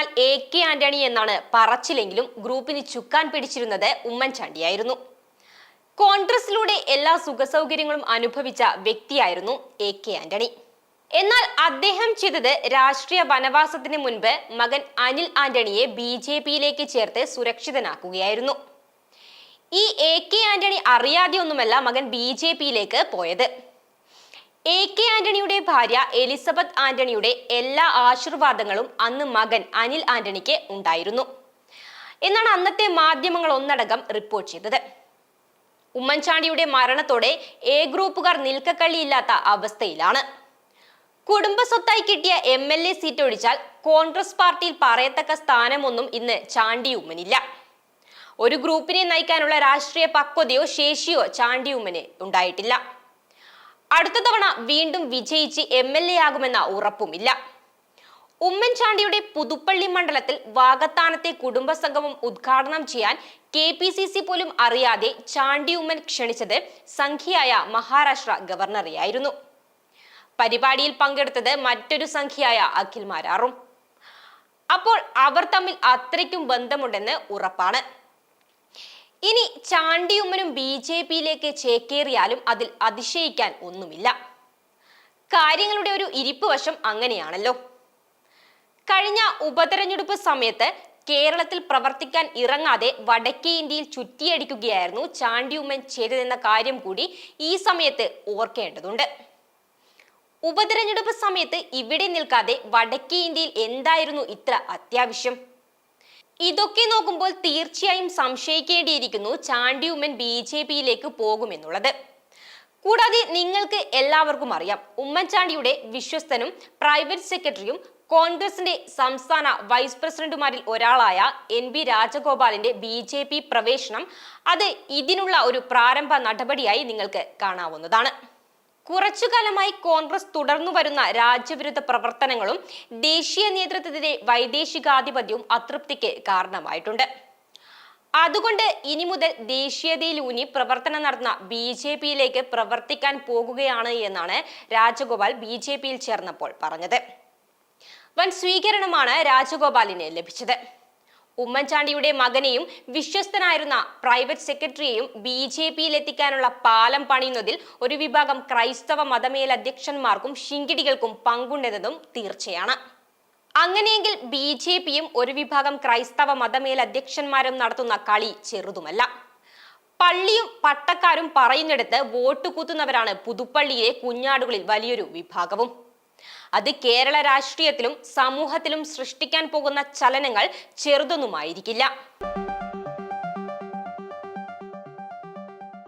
എന്നാൽ A K Antony എന്നാണ് പറച്ചിലെങ്കിലും ഗ്രൂപ്പിന് ചുക്കാൻ പിടിച്ചിരുന്നത് ഉമ്മൻചാണ്ടിയായിരുന്നു. കോൺഗ്രസിലൂടെ എല്ലാ സുഖസൗകര്യങ്ങളും അനുഭവിച്ച വ്യക്തിയായിരുന്നു എ കെ ആന്റണി. എന്നാൽ അദ്ദേഹം ചെയ്തത് രാഷ്ട്രീയ വനവാസത്തിന് മുൻപ് മകൻ അനിൽ ആന്റണിയെ ബി ജെ പിയിലേക്ക് ചേർത്ത് സുരക്ഷിതനാക്കുകയായിരുന്നു. ഈ എ കെ ആന്റണി അറിയാതെ ഒന്നുമല്ല മകൻ ബി ജെ പിയിലേക്ക് പോയത്. എ കെ ആന്റണിയുടെ ഭാര്യ എലിസബത്ത് ആന്റണിയുടെ എല്ലാ ആശീർവാദങ്ങളും അന്ന് മകൻ അനിൽ ആന്റണിക്ക് ഉണ്ടായിരുന്നു. എന്നാണ് അന്നത്തെ മാധ്യമങ്ങൾ ഒന്നടങ്കം റിപ്പോർട്ട് ചെയ്തത്. ഉമ്മൻചാണ്ടിയുടെ മരണത്തോടെ എ ഗ്രൂപ്പുകാർ നിൽക്കക്കള്ളിയില്ലാത്ത അവസ്ഥയിലാണ്. കുടുംബ സ്വത്തായി കിട്ടിയ എം എൽ എ സീറ്റ് ഒഴിച്ചാൽ കോൺഗ്രസ് പാർട്ടിയിൽ പറയത്തക്ക സ്ഥാനമൊന്നും ഇന്ന് ചാണ്ടി ഉമ്മനില്ല ഒരു ഗ്രൂപ്പിനെ നയിക്കാനുള്ള രാഷ്ട്രീയ പക്വതയോ ശേഷിയോ ചാണ്ടി ഉമ്മന് ഉണ്ടായിട്ടില്ല. അടുത്ത തവണ വീണ്ടും വിജയിച്ച് എം എൽ എ ആകുമെന്ന ഉറപ്പുമില്ല. ഉമ്മൻചാണ്ടിയുടെ പുതുപ്പള്ളി മണ്ഡലത്തിൽ വാഗത്താനത്തെ കുടുംബസംഗമം ഉദ്ഘാടനം ചെയ്യാൻ കെ പി സി സി പോലും അറിയാതെ ചാണ്ടി ഉമ്മൻ ക്ഷണിച്ചത് സംഖ്യയായ മഹാരാഷ്ട്ര ഗവർണറെയായിരുന്നു. പരിപാടിയിൽ പങ്കെടുത്തത് മറ്റൊരു സംഖ്യയായ അഖിൽ മാരാറും അപ്പോൾ അവർ തമ്മിൽ അത്രയ്ക്കും ബന്ധമുണ്ടെന്ന് ഉറപ്പാണ്. ഇനി ചാണ്ടിയുമ്മനും ബി ജെ പിയിലേക്ക് ചേക്കേറിയാലും അതിൽ അതിശയിക്കാൻ ഒന്നുമില്ല. കാര്യങ്ങളുടെ ഒരു ഇരിപ്പ് വശം അങ്ങനെയാണല്ലോ. കഴിഞ്ഞ ഉപതെരഞ്ഞെടുപ്പ് സമയത്ത് കേരളത്തിൽ പ്രവർത്തിക്കാൻ ഇറങ്ങാതെ വടക്കേ ഇന്ത്യയിൽ ചുറ്റിയടിക്കുകയായിരുന്നു ചാണ്ടിയുമ്മൻ ചെയ്തതെന്ന കാര്യം കൂടി ഈ സമയത്ത് ഓർക്കേണ്ടതുണ്ട്. ഉപതെരഞ്ഞെടുപ്പ് സമയത്ത് ഇവിടെ നിൽക്കാതെ വടക്കേ ഇന്ത്യയിൽ എന്തായിരുന്നു ഇത്ര അത്യാവശ്യം? ഇതൊക്കെ നോക്കുമ്പോൾ തീർച്ചയായും സംശയിക്കേണ്ടിയിരിക്കുന്നു ചാണ്ടി ഉമ്മൻ ബി ജെ പിയിലേക്ക് പോകുമെന്നുള്ളത്. കൂടാതെ നിങ്ങൾക്ക് എല്ലാവർക്കും അറിയാം ഉമ്മൻചാണ്ടിയുടെ വിശ്വസ്തനും പ്രൈവറ്റ് സെക്രട്ടറിയും കോൺഗ്രസിന്റെ സംസ്ഥാന വൈസ് പ്രസിഡന്റുമാരിൽ ഒരാളായ എൻ ബി രാജഗോപാലിന്റെ ബി ജെ പി പ്രവേശനം അത് ഇതിനുള്ള ഒരു പ്രാരംഭ നടപടിയായി നിങ്ങൾക്ക് കാണാവുന്നതാണ്. കുറച്ചു കാലമായി കോൺഗ്രസ് തുടർന്നു വരുന്ന രാജ്യവിരുദ്ധ പ്രവർത്തനങ്ങളും ദേശീയ നേതൃത്വത്തിന്റെ വൈദേശികാധിപത്യവും അതൃപ്തിക്ക് കാരണമായിട്ടുണ്ട്. അതുകൊണ്ട് ഇനി മുതൽ ദേശീയതയിലൂന്നി പ്രവർത്തനം നടന്ന ബി ജെ പിയിലേക്ക് പ്രവർത്തിക്കാൻ പോകുകയാണ് എന്നാണ് രാജഗോപാൽ ബി ജെ പിയിൽ ചേർന്നപ്പോൾ പറഞ്ഞത്. വൻ സ്വീകരണമാണ് രാജഗോപാലിന് ലഭിച്ചത്. ഉമ്മൻചാണ്ടിയുടെ മകനെയും വിശ്വസ്തനായിരുന്ന പ്രൈവറ്റ് സെക്രട്ടറിയെയും ബി ജെ പിയിൽ എത്തിക്കാനുള്ള പാലം പണിയുന്നതിൽ ഒരു വിഭാഗം ക്രൈസ്തവ മതമേലധ്യക്ഷന്മാർക്കും ശിങ്കിടികൾക്കും പങ്കുണ്ടെന്നതും തീർച്ചയാണ്. അങ്ങനെയെങ്കിൽ ബി ജെ പിയും ഒരു വിഭാഗം ക്രൈസ്തവ മതമേലധ്യക്ഷന്മാരും നടത്തുന്ന കളി ചെറുതുമല്ല. പള്ളിയും പട്ടക്കാരും പറയുന്നിടത്ത് വോട്ട് കൂത്തുന്നവരാണ് പുതുപ്പള്ളിയിലെ കുഞ്ഞാടുകളിൽ വലിയൊരു വിഭാഗവും. അത് കേരള രാഷ്ട്രീയത്തിലും സമൂഹത്തിലും സൃഷ്ടിക്കാൻ പോകുന്ന ചലനങ്ങൾ ചെറുതൊന്നുമായിരിക്കില്ല.